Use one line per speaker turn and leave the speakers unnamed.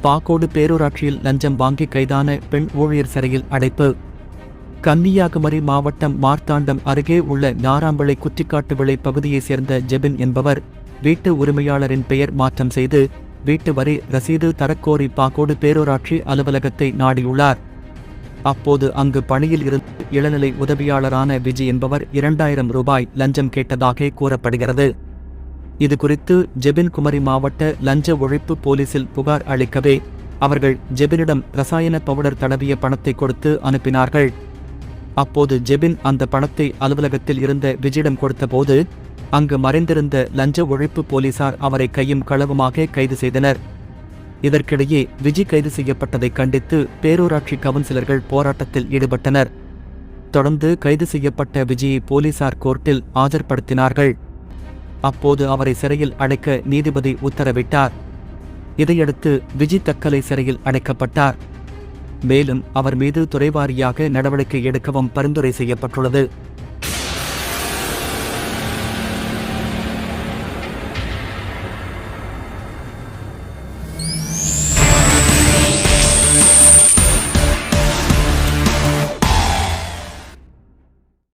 பாக்கோடு பேரூராட்சியில் லஞ்சம் வாங்கி கைதான பெண் ஊழியர் சிறையில் அடைப்பு. கன்னியாகுமரி மாவட்டம் மார்த்தாண்டம் அருகே உள்ள நாராம்பளை குத்திக்காட்டு விளை பகுதியைச் சேர்ந்த ஜெபின் என்பவர் வீட்டு உரிமையாளரின் பெயர் மாற்றம் செய்து வீட்டு வரி ரசீது தரக்கோரி பாக்கோடு பேரூராட்சி அலுவலகத்தை நாடியுள்ளார். அப்போது அங்கு பணியில் இருந்த இளநிலை உதவியாளரான விஜய் என்பவர் இரண்டாயிரம் ரூபாய் லஞ்சம் கேட்டதாக கூறப்படுகிறது. இது குறித்து ஜெபின் குமரி மாவட்ட லஞ்ச ஒழிப்பு போலீசில் புகார் அளிக்கவே அவர்கள் ஜெபினிடம் ரசாயன பவுடர் தடவிய பணத்தை கொடுத்து அனுப்பினார்கள். அப்போது ஜெபின் அந்த பணத்தை அலுவலகத்தில் இருந்த விஜயிடம் கொடுத்தபோது அங்கு மறைந்திருந்த லஞ்ச ஒழிப்பு போலீசார் அவரை கையும் களவுமாக கைது செய்தனர். இதற்கிடையே விஜி கைது செய்யப்பட்டதை கண்டித்து பேரூராட்சி கவுன்சிலர்கள் போராட்டத்தில் ஈடுபட்டனர். தொடர்ந்து கைது செய்யப்பட்ட விஜயை போலீசார் கோர்ட்டில் ஆஜர்படுத்தினார்கள். அப்போது அவரை சிறையில் அடைக்க நீதிபதி உத்தரவிட்டார். இதையடுத்து விஜி தக்கலை சிறையில் அடைக்கப்பட்டார். மேலும் அவர் மீது துறைவாரியாக நடவடிக்கை எடுக்கவும் பரிந்துரை செய்யப்பட்டுள்ளது.